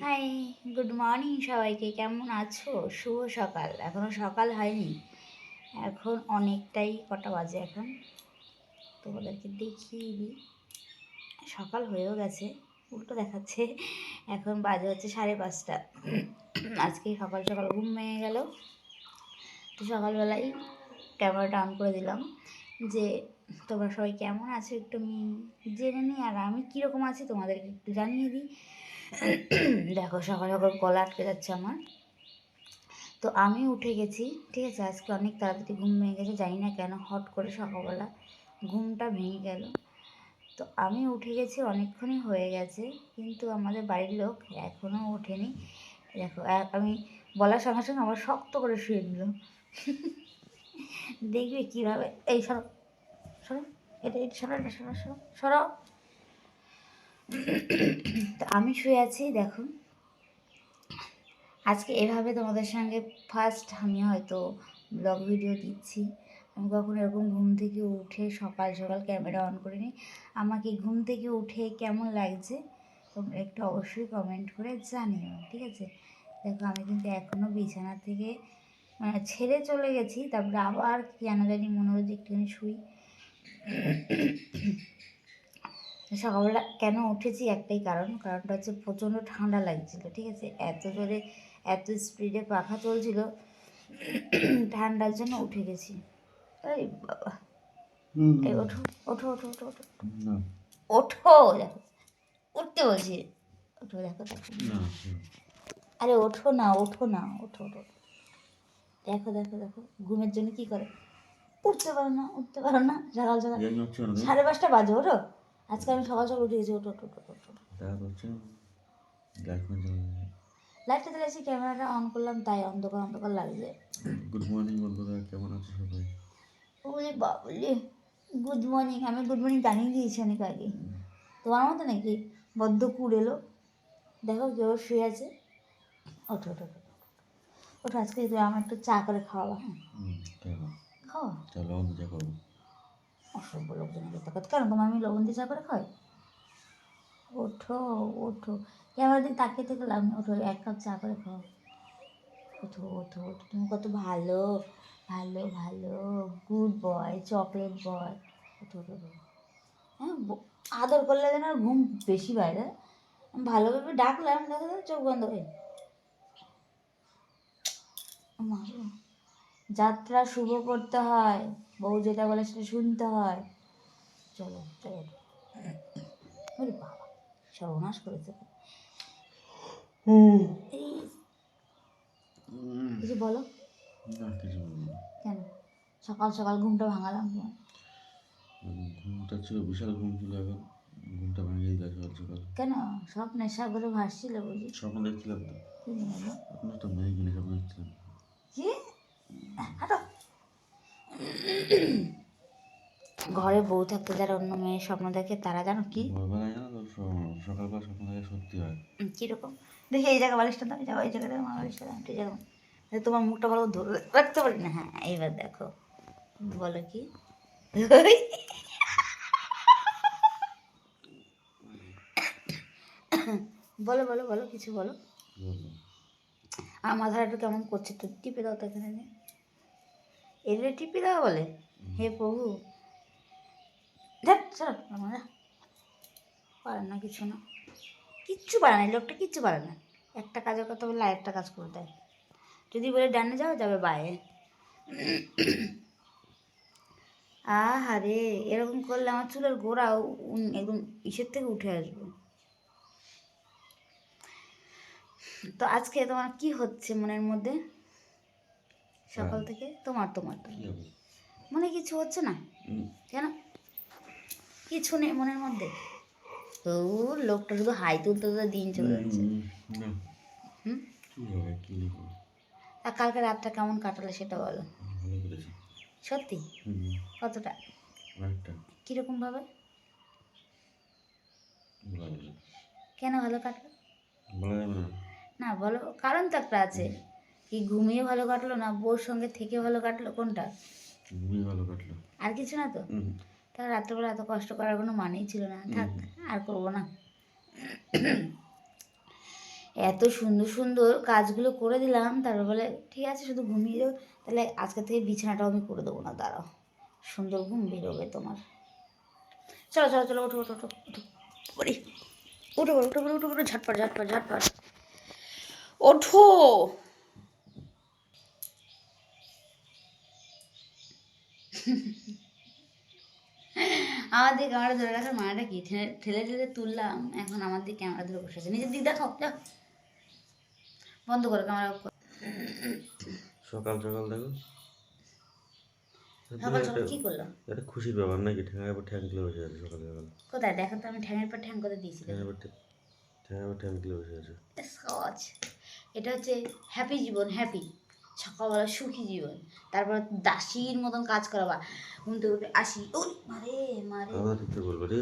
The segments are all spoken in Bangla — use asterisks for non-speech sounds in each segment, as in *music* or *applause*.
হাই গুড মর্নিং সবাইকে। কেমন আছো? শুভ সকাল। এখনও সকাল হয়নি। এখন অনেকটাই কটা বাজে এখন। তোমাদেরকে দেখিয়ে দিই। সকাল হয়েও গেছে। উল্টো দেখাচ্ছে। এখন বাজে হচ্ছে সাড়ে পাঁচটা। আজকে সকাল সকাল ঘুম ভেঙে গেল। তো সকালবেলায় ক্যামেরাটা অন করে দিলাম যে, তোমরা সবাই কেমন আছো একটু আমি জেনে নিই। আর আমি কীরকম আছি তোমাদেরকে একটু জানিয়ে দিই। *coughs* দেখো, সকাল সকাল গলা আটকে যাচ্ছে আমার। তো আমি উঠে গেছি, ঠিক আছে? আজকে অনেক তাড়াতাড়ি ঘুম ভেঙে গেছে, জানি না কেন, হট করে সকালবেলা ঘুমটা ভেঙে গেল। তো আমি উঠে গেছি, অনেকক্ষণই হয়ে গেছে, কিন্তু আমাদের বাড়ির লোক এখনও ওঠেনি। দেখো আমি বলার সঙ্গে সঙ্গে আবার শক্ত করে শুয়ে নিল। *laughs* দেখবে কীভাবে, এই সরো সরো, এটা এটা সরো এটা সরো সরো সরো। তো আমি শুয়ে আছি, দেখো। আজকে এভাবে তোমাদের সঙ্গে ফার্স্ট আমি হয়তো ব্লগ ভিডিও দিচ্ছি। আমি কখনো এরকম ঘুম থেকে উঠে সকাল সকাল ক্যামেরা অন করিনি আমাকে ঘুম থেকে উঠে কেমন লাগছে, তোমরা একটু অবশ্যই কমেন্ট করে জানিও, ঠিক আছে? দেখো, আমি কিন্তু এখনও বিছানা থেকে মানে ছেড়ে চলে গেছি, তারপরে আবার কেন জানি মনে হলো যে একটুখানি শুই। সকালবেলা কেন উঠেছি? একটাই কারণ কারণটা হচ্ছে প্রচণ্ড ঠান্ডা লাগছিল ঠিক আছে? এত জোরে এত স্পিডে পাখা চলছিল ঠান্ডার জন্য উঠে গেছি। এই বাবা। এই ওঠো ওঠো ওঠো ওঠো ওঠো। ওঠো দেখো। উঠতে বলছি। ওঠো দেখো দেখো। আরে ওঠো না ওঠো না ওঠো ওঠো দেখো দেখো দেখো ঘুমের জন্য কি করে? উঠতে পারো না উঠতে পারো না সকাল সকাল সাড়ে পাঁচটা বাজে ওঠো। আজকে আমি সকাল সকাল উঠে গেছি ওঠো ওঠো। দেখা হচ্ছে লাইফ লাইটটা দিয়েছি ক্যামেরাটা অন করলাম তাই অন্ধকার অন্ধকার লাগছে। গুড মর্নিং বন্ধুরা কেমন আছো সবাই? ওরে বাবলে গুড মর্নিং আমি গুড মর্নিং জানিয়ে দিয়েছি অনেক আগে। তোমার মতো নাকি? বদ্ধ কুড় এলো। দেখো কেউ শুয়ে আছে। ওঠো ওঠো ওঠো ওঠো। আজকে তুমি আমার একটু চা করে খাওয়াবা হ্যাঁ খাওয়া। চলো আমি যা করব। অসভ্য লোকজনের কথা কথা কেন তোমার আমি লবণ দিয়ে চা করে খাই? ওঠো ওঠো। ক্যামেরা দিকে তাকিয়ে থেকে লাভ ওঠো, এক কাপ চা করে খাও। ওঠো ওঠো ওঠো। তুমি কত ভালো ভালো ভালো। Good boy, chocolate boy. ওঠো ওঠো হ্যাঁ আদর করলে যেন আর ঘুম বেশি বাইরে ভালোভাবে ডাকলাম, দেখা তো চোখ বন্ধ হয়ে যাত্রা শুভ করতে হয়। বউ যেটা বলে সেটা শুনতে হয়। চলো চলো। ওরে বাবা সর্বনাশ করেছে। এই কিছু বলো? কিছু কেন? সকাল সকাল ঘুমটা ভাঙালাম ঘুমটা ছিল বিশাল ঘুম ছিল এখন। ঘুমটা ভেঙে দিল সকাল সকাল। কেন? সব নেশা করে ভাসছিল বুঝি। স্বপ্ন দেখছিলাম তো। বলো? তো মেয়ে কিনে স্বপ্ন দেখছিলাম। কি? হাঁটো। ঘরে বউ থাকতে যারা অন্য মেয়ের স্বপ্ন দেখে তারা জানো কি? সকালবেলা স্বপ্ন দেখে সত্যি হয়। কীরকম? দেখি এই জায়গা বালিশটা দাও এই জায়গা এই জায়গাটা আমার বালিশটা দাও ঠিক আছে তোমার মুখটা ভালো ধরে রাখতে পারি না? হ্যাঁ এইবার দেখো। বলো কি? বলো বলো বলো কিছু বলো। আমার মাথাটা কেমন করছে? তো টিপে দাও তো এখানে এলে টিপে দাও বলে। হে প্রভু। পারে না কিছু না। কিচ্ছু পারে না লোকটা কিচ্ছু পারে না। একটা কাজের কথা বললে আরেকটা কাজ করে দেয়। যদি বলে ডানে যাও, যাবে বাইরে আহারে এরকম করলে আমার চুলের গোড়া একদম ইসের থেকে উঠে আসবে। তো আজকে তোমার কি হচ্ছে মনের মধ্যে? সকাল থেকে তোমার তোমার মনে কিছু হচ্ছে না? কেন? কিছু নেই মনের মধ্যে। তো লোকটা শুধু হাই তুলতে তুলতে দিন চলে যাচ্ছে। আর কালকে রাতটা কেমন কাটালে সেটা বলো। সত্যি? কতটা? যাবে না। কেন ভালো কাটলো? না। বলো কারণ তো একটা আছে। কি ঘুমিয়ে ভালো কাটলো না বউর সঙ্গে থেকে ভালো কাটলো? কোনটা? ঘুমিয়ে ভালো কাটলো। আর কিছু না তো? তাহলে রাত্রেবেলা এত কষ্ট করার কোনো মানেই ছিল না। থাক আর করব না। এত সুন্দর সুন্দর কাজগুলো করে দিলাম তারপর বলে ঠিক আছে শুধু ঘুমিয়ে যাও। তাহলে আজকে থেকে বিছানাটাও আমি করে দেবো না দাঁড়াও। সুন্দর ঘুম বেরোবে তোমার। চলো চলো চলো ওঠো ওঠো ওঠো ওঠো ওরে উঠো উঠো উঠো উঠো উঠো ঝটপট ঝটপট ঝটপট। ওঠো! আমার দিকে ক্যামেরা ধরে রাখার মানেটা কি? ঠেলে ঠেলে তুললাম। এখন আমার দিকে ক্যামেরা ধরে বসে আছে। নিজের দিক দেখো বন্ধ করো ক্যামেরা করো। সকাল সকাল দেখো। সকাল সকাল কি করল? এটা খুশির ব্যাপার নাকি? ঠ্যাঙার পর ঠ্যাং তুলে বসে আছে সকাল সকাল। কোথায়? দেখো তো আমি ঠ্যাঙের পর ঠ্যাং কোথায় দিয়েছিলাম ঠ্যাঙার পর ঠ্যাঙার পর ঠ্যাং তুলে বসে আছে। সহজ এটা হচ্ছে হ্যাপি জীবন হ্যাপি সকালবেলা সুখী জীবন। তারপর দাসীর মতন কাজ করা বা ঘুম থেকে উঠে আসি। ওই মারে মারে। করে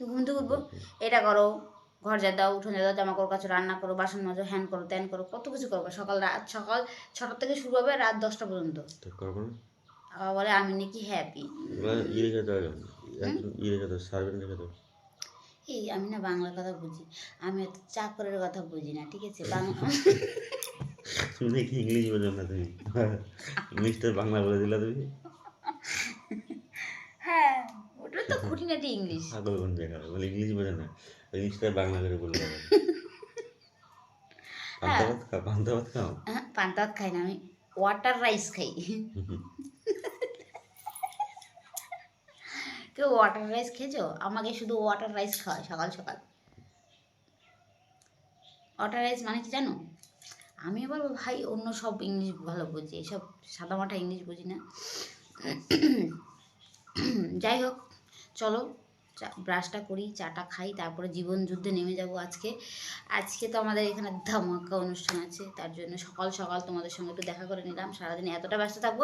ঘুম থেকে উঠবো এটা করো ঘর যা দাও উঠোনে দাও জামা কাপড় কাছে রান্না করো বাসন মাজো হ্যান করো ত্যান করো কত কিছু করব সকাল রাত সকাল ছটা থেকে শুরু হবে রাত দশটা পর্যন্ত। করব আবার বলে আমি নাকি হ্যাপি ইয়ে একজন ইয়ে এই আমি না বাংলা কথা বুঝি। আমি চাকরের কথা বুঝি না ঠিক আছে? বাংলা *laughs* তুমি নাকি ইংলিশ বোঝো না তুমি? ইংলিশটা বাংলা বলে দিলা তুমি? হ্যাঁ ওটা তো খুঁটিনাটি ইংলিশ। পাগল কোন জায়গায় বলে ইংলিশ বোঝে না। ইংলিশটা বাংলা করে বলব *laughs* পান্তা ভাত খাও পান্তা ভাত খাও? হ্যাঁ পান্তা ভাত খাই না আমি ওয়াটার রাইস খাই। *laughs* কেউ ওয়াটার রাইস খেয়েছো? আমাকে শুধু ওয়াটার রাইস খাওয়ায় সকাল সকাল। ওয়াটার রাইস মানে কি জানো? আমি বলব ভাই অন্য সব ইংলিশ ভালো বুঝি এসব সাদামাটা ইংলিশ বুঝি না। যাই হোক চলো চা- ব্রাশটা করি চাটা খাই তারপরে জীবন যুদ্ধে নেমে যাব আজকে। আজকে তো আমাদের এখানে ধামাকা অনুষ্ঠান আছে তার জন্য সকাল সকাল তোমাদের সঙ্গে একটু দেখা করে নিলাম। সারাদিন এতটা ব্যস্ত থাকব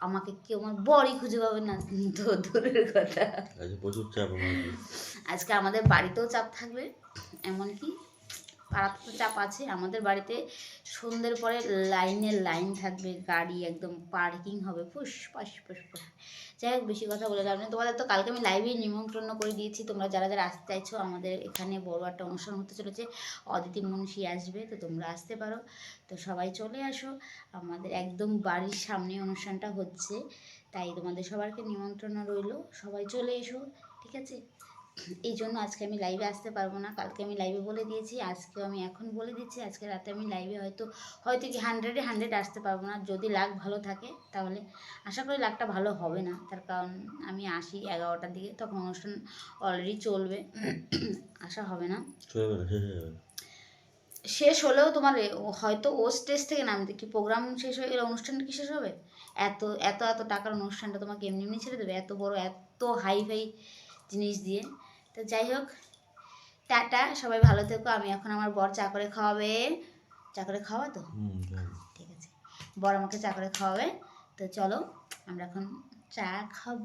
আমাকে কেউ আমার বড়ই খুঁজে পাবে না তো দূরের কথা। প্রচুর চাপ আজকে আমাদের বাড়িতেও চাপ থাকবে এমনকি পাড়াতে তো চাপ আছে। আমাদের বাড়িতে সন্ধ্যের পরে লাইনের লাইন থাকবে, গাড়ি একদম পার্কিং হবে, ফুস, ফাস, ফুস ফুস। যাই হোক, বেশি কথা বলে যাবে না তোমাদের তো কালকে আমি লাইভে নিমন্ত্রণ করে দিয়েছি। তোমরা যারা যারা আসতে চাইছো, আমাদের এখানে বড় একটা অনুষ্ঠান হতে চলেছে। অদিতি মুন্সি আসবে, তো তোমরা আসতে পারো। তো সবাই চলে আসো। আমাদের একদম বাড়ির সামনে অনুষ্ঠানটা হচ্ছে। তাই তোমাদের সবারকে নিমন্ত্রণ রইল। সবাই চলে এসো, ঠিক আছে? এই জন্য আজকে আমি লাইভে আসতে পারব না। কালকে আমি লাইভে বলে দিয়েছি আজকে আমি এখন বলে দিচ্ছি আজকে রাতে আমি লাইভে হয়তো হয়তো কি হান্ড্রেডে হান্ড্রেড আসতে পারব না। যদি লাখ ভালো থাকে তাহলে আশা করি লাখটা ভালো হবে না। তার কারণ আমি আসি এগারোটার দিকে তখন অনুষ্ঠান অলরেডি চলবে। *coughs* আশা হবে না। শেষ হলেও তোমার হয়তো ও স্টেজ থেকে নামতে কি প্রোগ্রাম শেষ হয়ে গেলে অনুষ্ঠানটা কি শেষ হবে? এত এত এত টাকার অনুষ্ঠানটা তোমাকে এমনি এমনি ছেড়ে দেবে? এত বড় এত হাই ফাই জিনিস দিয়ে। তো যাই হোক টাটা সবাই ভালো থেকো। আমি এখন আমার বর চা করে খাওয়াবে। চা করে খাওয়া তো? ঠিক আছে। বর আমাকে চা করে খাওয়াবে। তো চলো আমরা এখন চা খাব।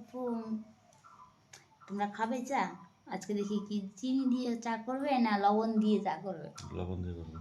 তোমরা খাবে চা? আজকে দেখি কি চিনি দিয়ে চা করবে না লবণ দিয়ে চা করবে? লবণ দিয়ে করব।